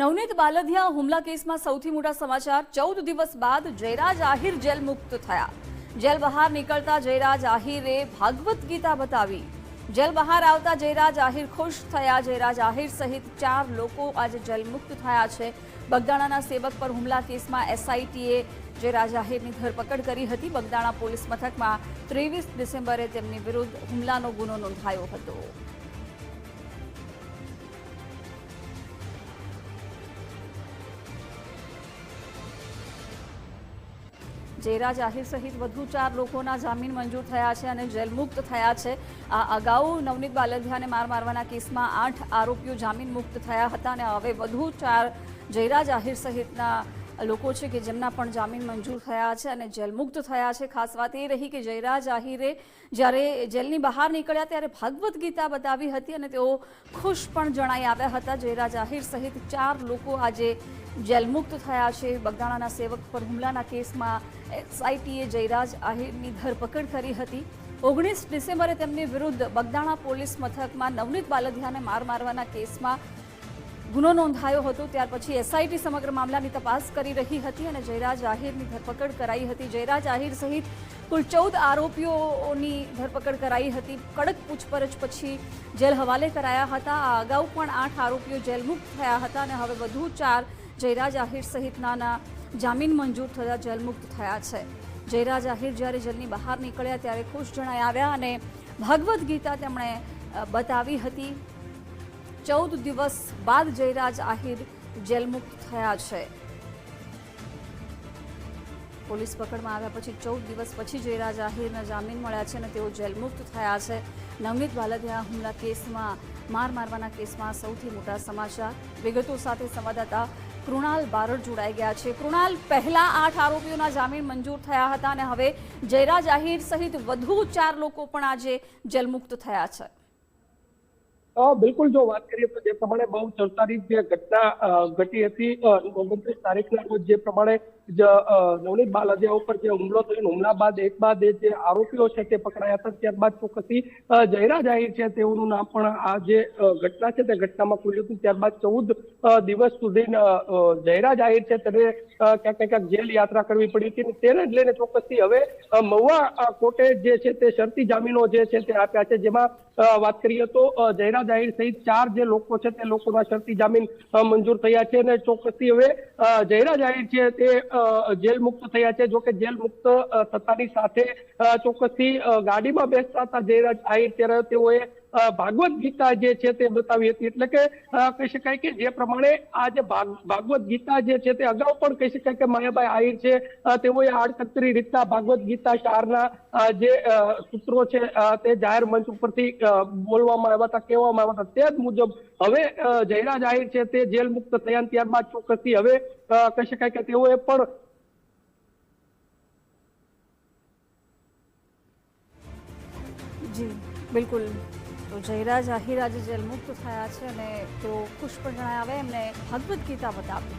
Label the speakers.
Speaker 1: નવનીત બાલધિયા હુમલા કેસમાં સૌથી મોટા સમાચાર, ચૌદ દિવસ બાદ જયરાજ આહિર જેલ મુક્ત થયા. જેલ બહાર નીકળતા જયરાજ આહિરે ભાગવત ગીતા બતાવી. જેલ બહાર આવતા જયરાજ આહિર ખુશ થયા. જયરાજ આહિર સહિત ચાર લોકો આજે જેલ મુક્ત થયા છે. બગદાણાના સેવક પર હુમલા કેસમાં એસઆઈટીએ જયરાજ આહિરની ધરપકડ કરી હતી. બગદાણા પોલીસ મથકમાં ત્રેવીસ ડિસેમ્બરે તેમની વિરુદ્ધ હુમલાનો ગુનો નોંધાયો હતો. જયરાજ આહિર સહિત વધુ ચાર લોકોના જામીન મંજૂર થયા છે અને જેલમુક્ત થયા છે. આ અગાઉ નવનીત બાલધિયાને માર મારવાના કેસમાં આઠ આરોપીઓ જામીન મુક્ત થયા હતા અને હવે વધુ ચાર જયરાજ આહિર સહિતના લોકો છે કે જેમના પણ જામીન મંજૂર થયા છે અને જેલમુક્ત થયા છે. ખાસ વાત એ રહી કે જયરાજ આહિરે જ્યારે જેલની બહાર નીકળ્યા ત્યારે ભાગવત ગીતા બતાવી હતી અને તેઓ ખુશ પણ જણાઈ આવ્યા હતા. જયરાજ આહિર સહિત ચાર લોકો આજે જેલમુક્ત થયા છે. બગદાણાના સેવક પર હુમલાના કેસમાં એસઆઈટીએ જયરાજ આહિરની ધરપકડ કરી હતી. ઓગણીસ ડિસેમ્બરે તેમની વિરુદ્ધ બગદાણા પોલીસ મથકમાં નવનીત બાલધિયાને માર મારવાના કેસમાં ગુનો નોંધાયો હતો. ત્યાર પછી એસઆઈટી સમગ્ર મામલાની તપાસ કરી રહી હતી અને જયરાજ આહિરની ધરપકડ કરાઈ હતી. જયરાજ આહિર સહિત કુલ ચૌદ આરોપીઓની ધરપકડ કરાઈ હતી. કડક પૂછપરછ પછી જેલ હવાલે કરાયા હતા. આ અગાઉ પણ આઠ આરોપીઓ જેલમુક્ત થયા હતા અને હવે વધુ ચાર જયરાજ આહિર સહિતના જામીન મંજૂર થતા જેલમુક્ત થયા છે. જયરાજ આહિર જ્યારે જેલની બહાર નીકળ્યા ત્યારે ખુશ જણાઈ આવ્યા અને ભગવદ્ ગીતા તેમણે બતાવી હતી. ચૌદ દિવસ બાદ જયરાજ આહિર જેલમુક્ત થયા છે. પોલીસ પકડમાં આવ્યા પછી ચૌદ દિવસ પછી જયરાજ આહિરના જામીન મળ્યા છે અને તેઓ જેલમુક્ત થયા છે. નવનીત બાલદિયા હુમલા કેસમાં માર મારવાના કેસમાં સૌથી મોટા સમાચાર. વિગતો સાથે સંવાદદાતા કૃણાલ બારડ જોડાઈ ગયા છે. કૃણાલ, પહેલા આઠ આરોપીઓના જામીન મંજૂર થયા હતા અને હવે જયરાજ આહિર સહિત વધુ ચાર લોકો પણ આજે જેલમુક્ત થયા છે.
Speaker 2: બિલકુલ જો વાત કરીએ તો જે પ્રમાણે બહુ ચર્ચાની જે ઘટના ઘટી હતી ઓગણત્રીસ તારીખના રોજ જે પ્રમાણે નવનીત બાલદિયા ઉપર જે હુમલો થયો હુમલા બાદ એક બાદ જે આરોપીઓ છે તે પકડાયા હતા ત્યારબાદ ચોક્કસથી જયરાજ આહિર છે તેઓનું નામ પણ આ જે ઘટના છે તે ઘટનામાં ખુલ્યું હતું ત્યારબાદ ચૌદ દિવસ સુધી જયરાજ આહિર છે તેને ક્યાંક ક્યાંક જેલ યાત્રા કરવી પડી હતી તેને જ લઈને ચોક્કસથી હવે મહુવા કોર્ટે જે છે તે શરતી જામીનો જે છે તે આપ્યા છે જેમાં વાત કરીએ તો અ, જયરાજ આહિર સહિત ચાર જે લોકો છે તે લોકોના શરતી જામીન મંજૂર થયા છે અને ચોક્કસથી હવે જયરાજ આહિર છે તે જેલ મુક્ત થયા છે. જોકે જેલ મુક્ત થતાની સાથે ચોક્કસથી ગાડીમાં બેસતા હતા જયરાજ આહિર ત્યારે તેઓએ ભાગવત ગીતા જે છે તે બતાવી હતી. એટલે કે કહી શકાય કે જે પ્રમાણે આ જે ભાગવત ગીતા જે છે તે અગાઉ પણ કહી શકાય કે માયાભાઈ આહિર છે. તેઓએ આડકતરી રીતના ભાગવત ગીતા શારના જે સૂત્રો છે તે જાહેર મંચ ઉપરથી બોલવામાં આવ્યા હતા, કહેવામાં આવ્યા હતા. તે જ મુજબ હવે જયરાજ આહિર છે તે જેલ મુક્ત થયા ત્યારબાદ ચોક્કસથી હવે કહી શકાય કે તેઓએ પણ
Speaker 1: જી, બિલકુલ. તો જયરાજ આહિર આજે જેલમુક્ત થયા છે અને તેઓ ખુશ પણ જણાયા. આવે એમને ભગવદ્ ગીતા બતાવી.